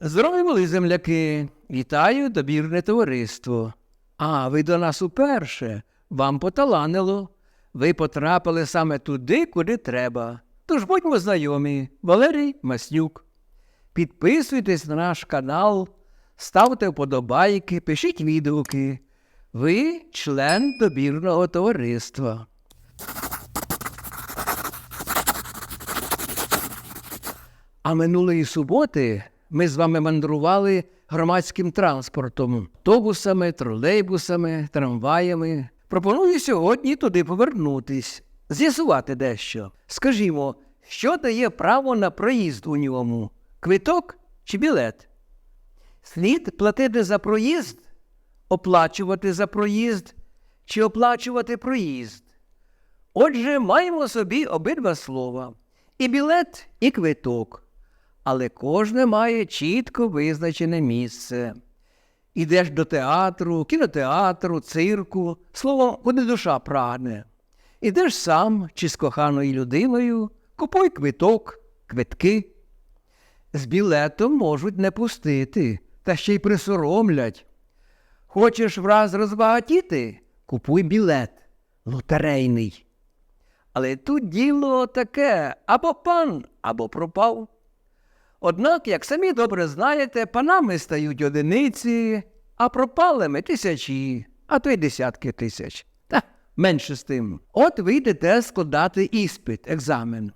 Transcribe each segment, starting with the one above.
Здорові були земляки. Вітаю добірне товариство. А, ви до нас уперше. Вам поталанило. Ви потрапили саме туди, куди треба. Тож будьмо знайомі. Валерій Маснюк. Підписуйтесь на наш канал, ставте вподобайки, пишіть відгуки. Ви член добірного товариства. А минулої суботи ми з вами мандрували громадським транспортом, автобусами, тролейбусами, трамваями. Пропоную сьогодні туди повернутись, з'ясувати дещо. Скажімо, що дає право на проїзд у ньому? Квиток чи білет? Слід платити за проїзд, оплачувати за проїзд чи оплачувати проїзд. Отже, маємо собі обидва слова і білет, і квиток. Але кожне має чітко визначене місце. Ідеш до театру, кінотеатру, цирку, словом, куди душа прагне. Ідеш сам чи з коханою людиною, купуй квиток, квитки. З білетом можуть не пустити, та ще й присоромлять. Хочеш враз розбагатіти? Купуй білет лотерейний. Але тут діло таке або пан, або пропав. Однак, як самі добре знаєте, панами стають одиниці, а пропалими тисячі, а то й десятки тисяч. Та менше з тим. От ви йдете складати іспит, екзамен.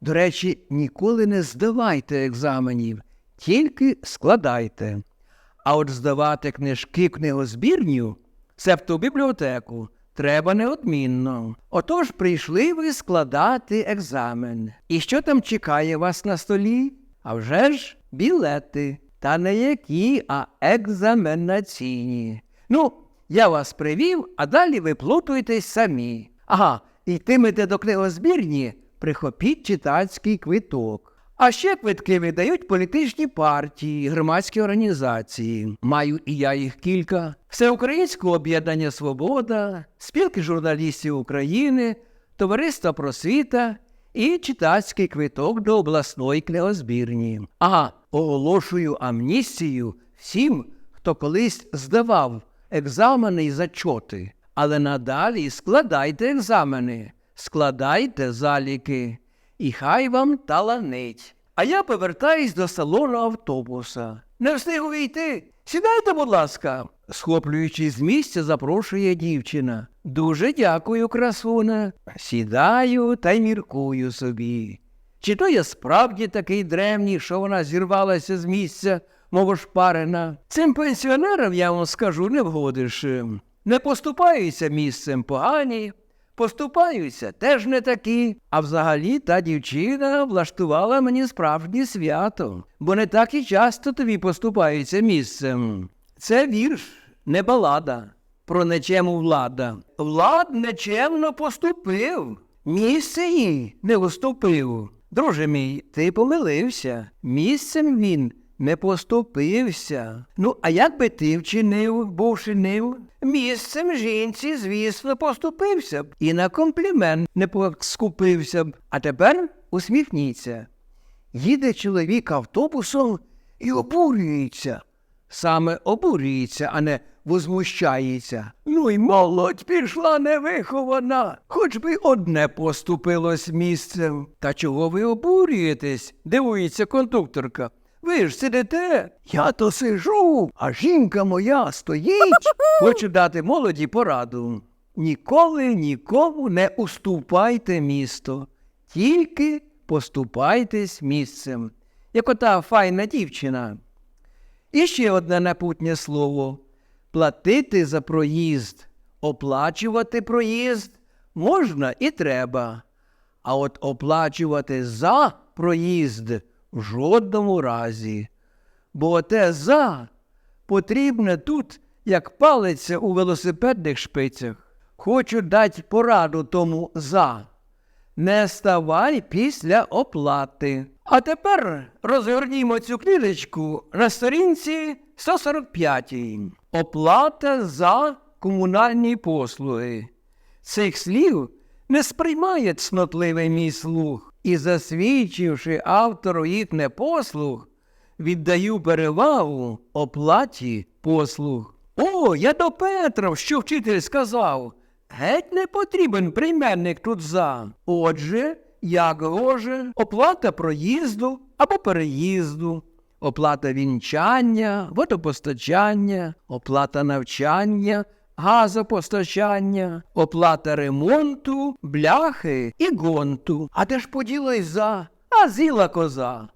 До речі, ніколи не здавайте екзаменів, тільки складайте. А от здавати книжки книгозбірню, себто в бібліотеку, треба неодмінно. Отож прийшли ви складати екзамен. І що там чекає вас на столі? А вже ж білети. Та не які, а екзаменаційні. Ну, я вас привів, а далі ви плутуєтесь самі. Ага, йтимете до книгозбірні, прихопіть читацький квиток. А ще квитки видають політичні партії, громадські організації. Маю і я їх кілька. Всеукраїнське об'єднання Свобода, спілки журналістів України, Товариство просвіта і читацький квиток до обласної книгозбірні. Ага, оголошую амністію всім, хто колись здавав екзамени і зачоти. Але надалі складайте екзамени, складайте заліки, і хай вам таланить. А я повертаюсь до салону автобуса. Не встиг увійти. Сідайте, будь ласка. Схоплюючись з місця, запрошує дівчина. Дуже дякую, красуне. Сідаю та й міркую собі. Чи то я справді такий древній, що вона зірвалася з місця, мов ошпарена? Цим пенсіонерам, я вам скажу, не вгодиш. Не поступаються місцем погані, поступаються теж не такі. А взагалі та дівчина влаштувала мені справжнє свято, бо не так і часто тобі поступаються місцем. Це вірш, не балада. Про нечему влада. Влад нечемно поступив. Місце їй не уступив. Друже мій, ти помилився. Місцем він не поступився. Ну, а як би ти вчинив, був вчинив? Місцем жінці, звісно, поступився б. І на комплімент не поскупився б. А тепер усміхніться. Їде чоловік автобусом і обурюється. Саме обурюється, а не возмущається. Ну й молодь пішла невихована, хоч би одне поступилось місцем. Та чого ви обурюєтесь? дивується кондукторка. Ви ж сидите, я то сижу, а жінка моя стоїть. Хочу дати молоді пораду. Ніколи нікому не уступайте місто, тільки поступайтесь місцем, як ота файна дівчина. І ще одне напутнє слово платити за проїзд, оплачувати проїзд можна і треба. А от оплачувати за проїзд в жодному разі. Бо те за потрібне тут, як палиться у велосипедних шпицях. Хочу дати пораду тому за. Не ставай після оплати. А тепер розгорнімо цю книжечку на сторінці 145. Оплата за комунальні послуги. Цих слів не сприймає цнотливий мій слух і, засвідчивши автору їх непослух, віддаю перевагу оплаті послуг. О, я до Петра, що вчитель сказав. Геть не потрібен прийменник тут за. Отже, як гоже, оплата проїзду або переїзду, оплата вінчання, водопостачання, оплата навчання, газопостачання, оплата ремонту, бляхи і гонту. А де ж поділась за? А зіла коза.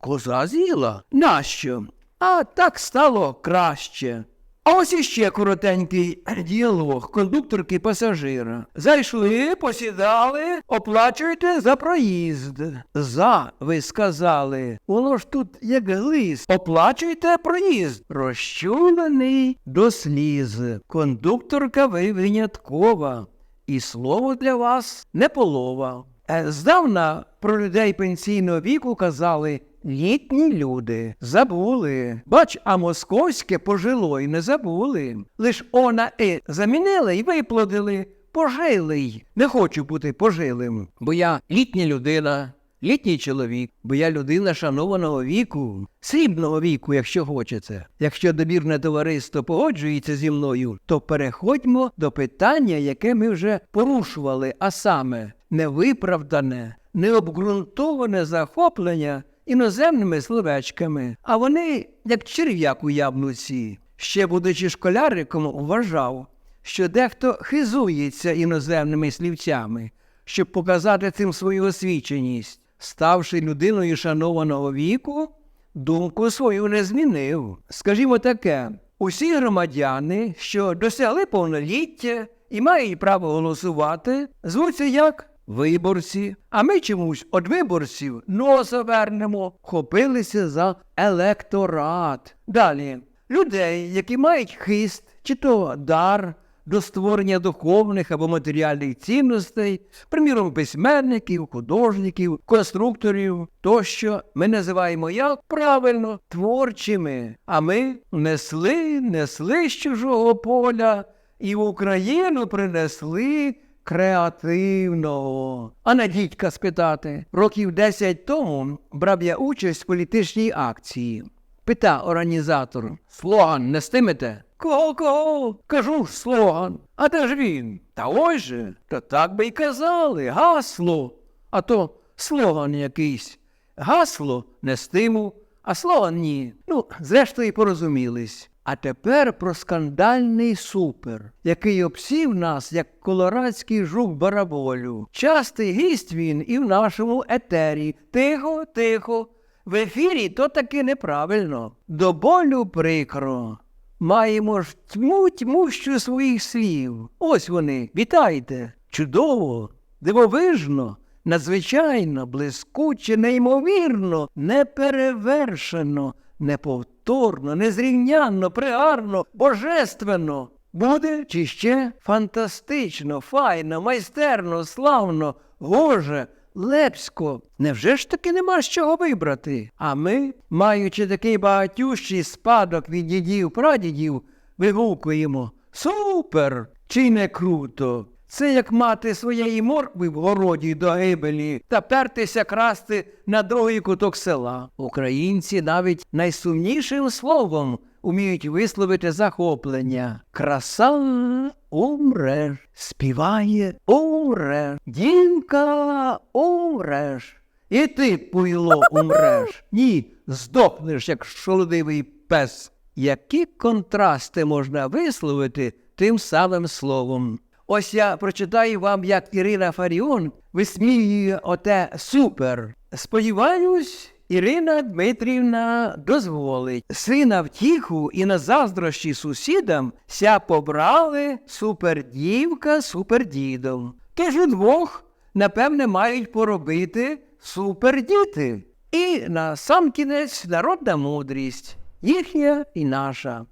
Коза зіла? Нащо? А так стало краще. А ось іще коротенький діалог кондукторки пасажира. Зайшли, посідали, оплачуйте за проїзд. За, ви сказали. Воно ж тут як глист. Оплачуйте проїзд. Розчулений до сліз. Кондукторка ви виняткова. І слово для вас не полова. Е, Здавна про людей пенсійного віку казали літні люди. Забули. Бач, а московське пожило й не забули. Лиш о на и замінили й виплодили. Пожилий. Не хочу бути пожилим, бо я літня людина. Літній чоловік, бо я людина шанованого віку, срібного віку, якщо хочете. Якщо добірне товариство погоджується зі мною, то переходьмо до питання, яке ми вже порушували, а саме невиправдане, необґрунтоване захоплення іноземними словечками, а вони, як черв'як у яблуці. Ще будучи школяриком, вважав, що дехто хизується іноземними слівцями, щоб показати цим свою освіченість. Ставши людиною шанованого віку, думку свою не змінив. Скажімо таке, усі громадяни, що досягли повноліття і мають право голосувати, звуться як виборці, а ми чомусь від виборців носа вернемо, хопилися за електорат. Далі, людей, які мають хист чи то дар до створення духовних або матеріальних цінностей, приміром письменників, художників, конструкторів тощо ми називаємо як правильно творчими. А ми несли, несли з чужого поля і в Україну принесли креативного. А на дідька спитати, років 10 тому брав я участь в політичній акції. Пита організатор, слоган нестимете? Кого кого? Кажу слоган. А де ж він? Та ось же, то так би й казали, гасло. А то слоган якийсь. Гасло нестиму, а слоган ні. Ну, зрештою, порозумілись. А тепер про скандальний супер, який обсів нас, як колорадський жук бараболю. Частий гість він і в нашому етері. Тихо, тихо. В ефірі то таки неправильно. До болю прикро. Маємо ж тьму тьмущу своїх слів. Ось вони, вітайте. Чудово, дивовижно, надзвичайно, блискуче, неймовірно, неперевершено, неповторно, незрівнянно, прегарно, божественно. Буде чи ще фантастично, файно, майстерно, славно, гоже, лепсько. Невже ж таки нема з чого вибрати? А ми, маючи такий багатющий спадок від дідів прадідів, вигукуємо Супер! Чи не круто? Це як мати своєї моркви в городі до гибелі та пертися красти на другий куток села. Українці навіть найсумнішим словом уміють висловити захоплення. Краса умреш, співає умреш, дівка умреш. І ти, пуйло, умреш. Ні, здохнеш, як шолодивий пес. Які контрасти можна висловити тим самим словом? Ось я прочитаю вам, як Ірина Фаріон висміює оте супер. Сподіваюсь, Ірина Дмитрівна дозволить. Сина втіху і на заздрощі сусідам ся побрали супердівка супердідом. Теж удвох, напевне, мають поробити супердіти. І на сам кінець народна мудрість, їхня і наша.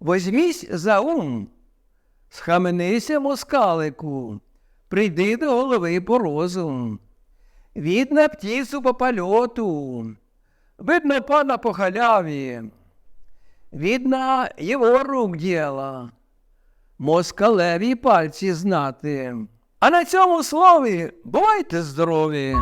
Возьмісь за ум, схаменися, москалику, прийди до голови по розум. Видно птицю по польоту, видно пана по халяві, видно його рук діло, москалеві пальці знати. А на цьому слові бувайте здорові!